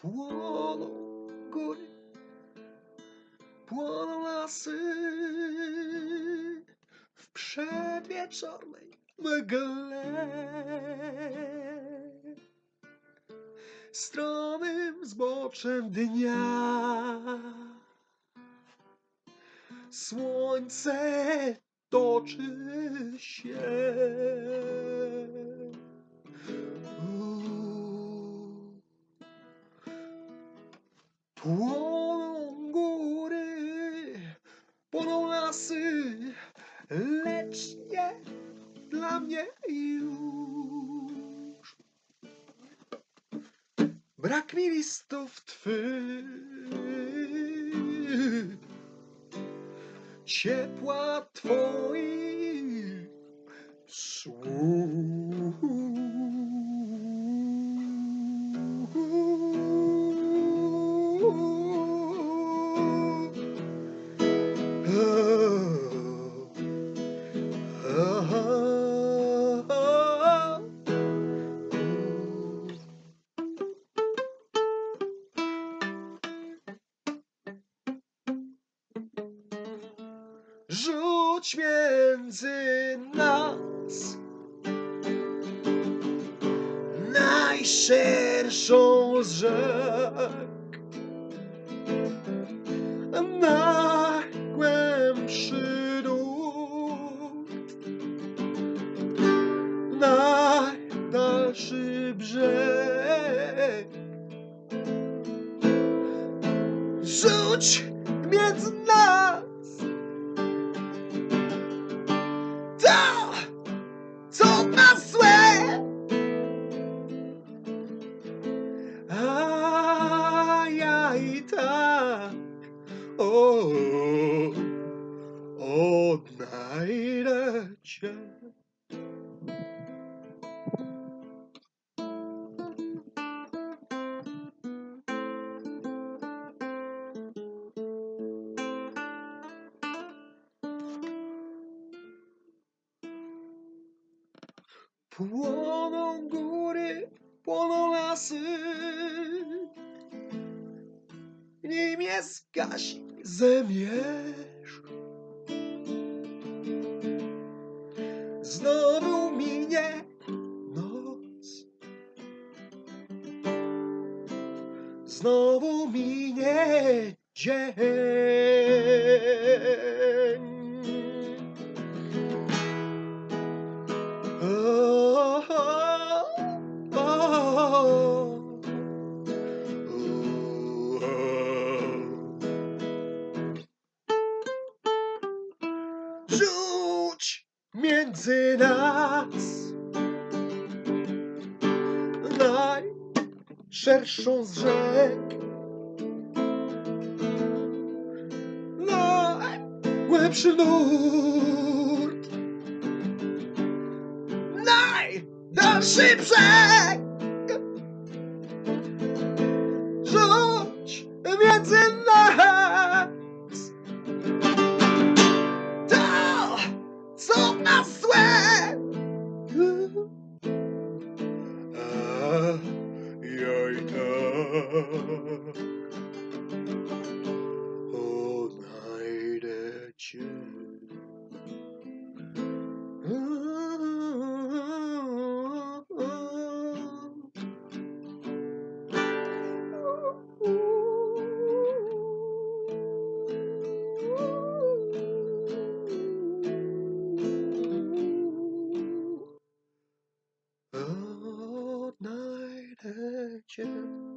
Płoną góry, płoną lasy w przedwieczornej mgle. Stromym zboczem dnia słońce toczy się. Płoną góry, płoną lasy, lecz nie dla mnie już. Brak mi listów twych, ciepła twoich Rzuć między nas. Najszerszą z rzek, najgłębszy nurt, najdalszy brzeg. Rzuć między nas odnajdę cię. Płoną góry, płoną lasy, nim je zgasi zemierz. Znowu znowu minie dzień. O, Rzuć między nas najszerszą z rzek. Najgłębszy nurt najdalszy brzeg. all night at you. Oh, oh, oh, night at you.